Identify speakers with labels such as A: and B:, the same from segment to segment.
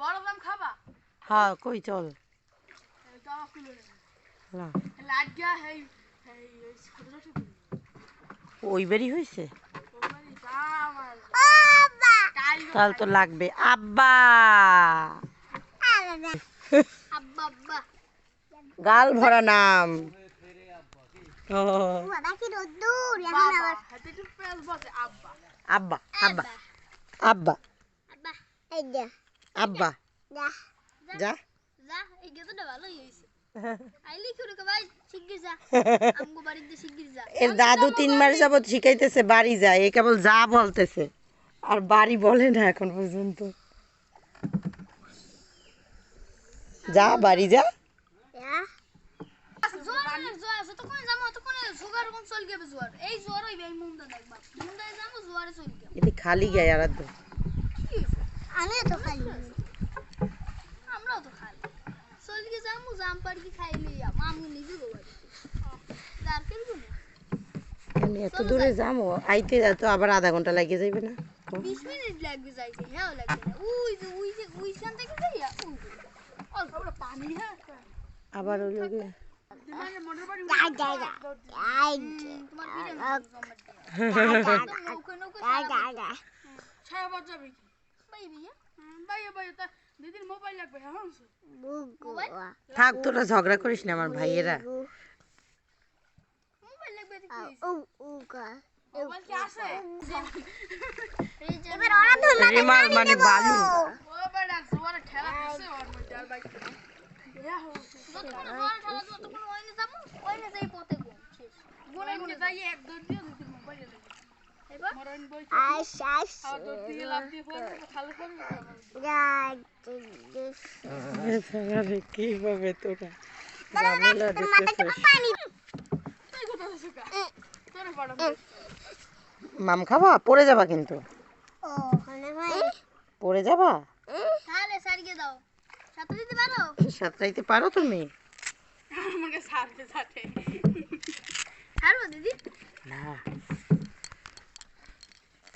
A: বড় দাম খাবা?
B: হ্যাঁ কই চল।
A: দাও কিলো
B: না।
A: লাগ হেই হেই ওই
B: বেরি
A: কাল
B: তাহলে তো লাগবে। আব্বা। গাল ভরা নাম।
A: আব্বা।
B: আব্বা আব্বা। আব্বা।
C: আব্বা। এই যা।
B: আব্বা
C: যা
B: যা
C: যা এই গেতটা ভালোই হইছে আইলি করে কে ভাই শিগগির যা। আমগো বাড়িতে শিগগির যা।
B: এর দাদু তিন মাস যাবত শিখাইতেছে বাড়ি যায়। এ কেবল যা বলতেছে। আর বাড়ি বলে না এখন পর্যন্ত। যা বাড়ি যা। খালি গায়ে আর আধ
C: আমি তো খালি আমরাও তো খালি চল গিয়ে যাব জাম পাড়ি খাইলি মামু নিজে গো বাড়ি দাঁড় ফেলব না
B: এত দূরে যাব আইতে তো আবার আধা ঘণ্টা লাগিয়ে যাইবে না।
C: বিশ মিনিট লাগবে যাইতে হ্যাঁ লাগবে উই যে উই যে উই শান থেকে যাইয়া যে।
A: অল্প পানি হ্যাঁ
B: আবার ওই লোকে
C: তোমার
B: থাক তোরা ঝগড়া করিস না আমার ভাইয়েরা। মানে বালু।
A: হ্যাঁ
C: যাই
A: এক
B: কীভাবে তোরা ঝামেলা মাম খাবা? পড়ে যাবা কিন্তু। পড়ে যাবা?
C: তাহলে সারিয়ে দাও দিতে পারো
B: সাঁতরাইতে পারো তুমি?
A: আমাকে সাথে সাথে
C: দিদি
B: না।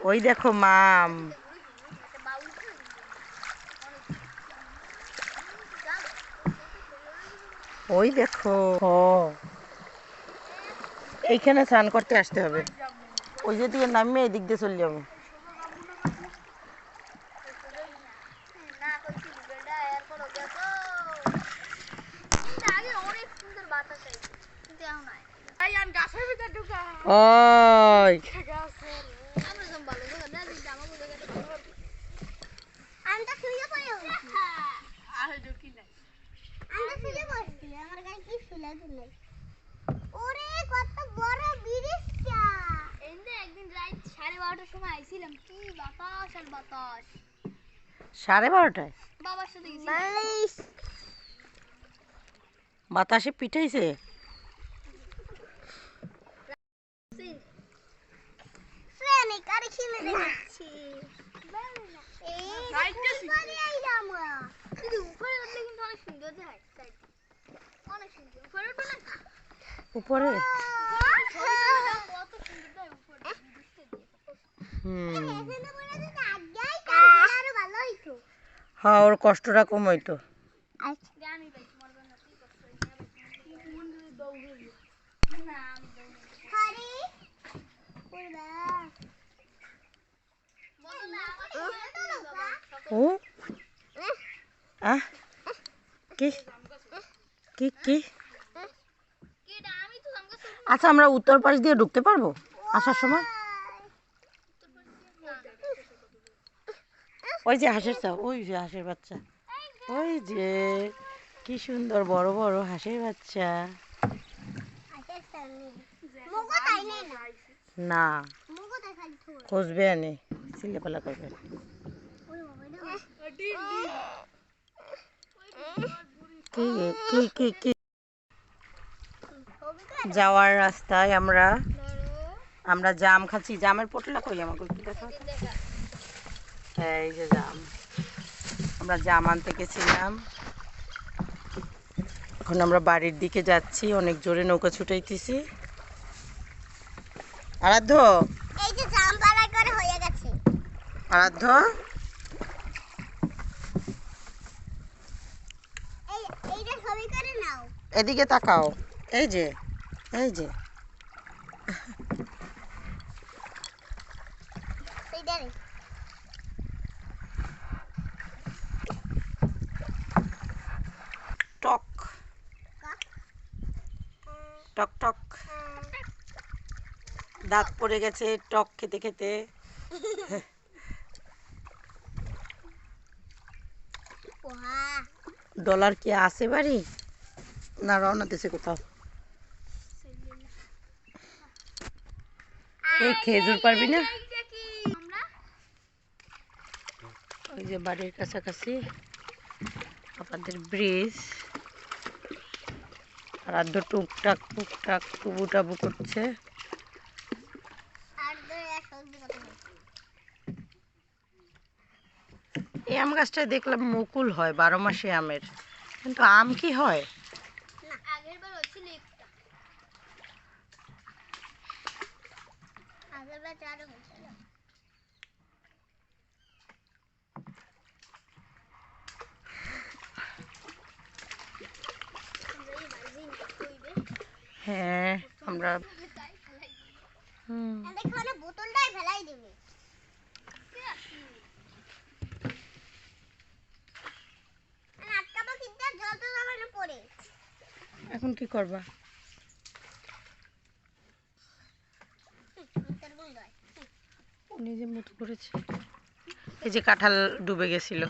B: ওই দেখো মাম। ওই দেখো। এইখানে স্নান করতে আসতে হবে। ওই যে দিকে নামিয়ে এদিক দিয়ে চলে যাব।
C: না কইছি বেটা এরপর গেছো আগে অনেক সুন্দর বাতাস আইছে কিন্তু এখন নাই
A: তাই আন গাছের ভিতর ঢুকা
B: ওই
A: গাছের
C: আমরা যখন ভালো জায়গা দেয়া দিই আমাকে জায়গাটা ভালো হবে আমি তো শুয়ে পড়ে
A: আর ঢুকি নাই
C: আমি তো শুয়ে পড়ছি আমার গায়ে কি ফুলে দিলে? ওরে কত বড় একদিন রাত সাড়ে বারোটার সময় আইছিলাম কি বাতাস আর বাতাস।
B: সাড়ে বারোটায়?
C: বাবার সাথে
B: বাতাসে পিঠাইছে
C: ট্রেনে গাড়ি খেলে যাচ্ছি
A: রাইট গেছি।
C: কিন্তু উপরে উঠলে কিন্তু অনেক সুন্দর দেখায় side টা। অনেক সুন্দর উপরে উঠবে না
B: উপরে
C: ছবিটা কত সুন্দর দেয় উপরে দৃশ্যে দিয়ে।
B: হুম
C: এখানে বলে যদি আগেই কাজ আরও ভালো হইতো
B: হ্যাঁ ওর কষ্টটা কম হইতো
C: জানি ভাই তোমার জন্য কি কষ্ট না আমি দৌড়ি হরি করবা
B: ও? আহ? কি কি? আচ্ছা আমরা উত্তর পাশ দিয়ে ঢুকতে পারব আসার সময়? ওই যে হাঁসের চা, ওই যে হাঁসের বাচ্চা। ওই যে, কি সুন্দর বড় বড় হাঁসের বাচ্চা।
C: না
B: কষবে আনে সিলেপালা করবে। কি কি কি কি? যাওয়ার রাস্তায় আমরা আমরা জাম খাচ্ছি। জামের পোটলা কই আমাকে একটু তো। এই যে জাম। আমরা জাম আনতে গেছিলাম। এখন আমরা বাড়ির দিকে যাচ্ছি। অনেক জোরে নৌকা ছুটাইতেছি। আরাধ্য?
C: এই যে জাম পাড়ায় করে হয়ে গেছে।
B: আরাধ্য?
C: এই এইটা ছবি করে নাও।
B: এদিকে তাকাও। এই যে। এই যে। টক। টক? টক দাঁত পড়ে গেছে টক খেতে খেতে। ডলার কি আছে বাড়ি? না রওনা দিছে কোথাও? এই খেজুর পারবি না? ওই যে বাড়ির কাছাকাছি আমাদের ব্রিজ আর রাধ্য টুকটাক টুকটাক টুবু টাবু করছে। এই আম গাছটায় দেখলাম মুকুল হয়, বারো মাসে আমের। কিন্তু আম কি হয়
C: না আগের বার হচ্ছিল একটা আগের বার চারও হয়েছিল
B: হ্যাঁ আমরা হুম।
C: বোতলটাই ফেলাই দিবে।
B: এখন কি করবা? ও নিজে মতো করেছে। এই যে কাঁঠাল ডুবে গেছিল।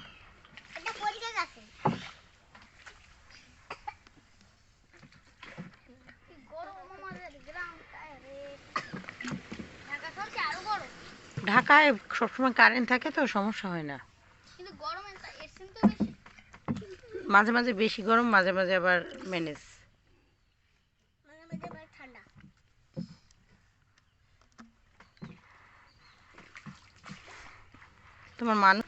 B: ঢাকায় সবসময় কারেন্ট থাকে তো সমস্যা হয় না। মাঝে মাঝে বেশি গরম মাঝে মাঝে আবার ম্যানেজ
C: মাঝে মাঝে আবার ঠান্ডা
B: তোমার মানুষ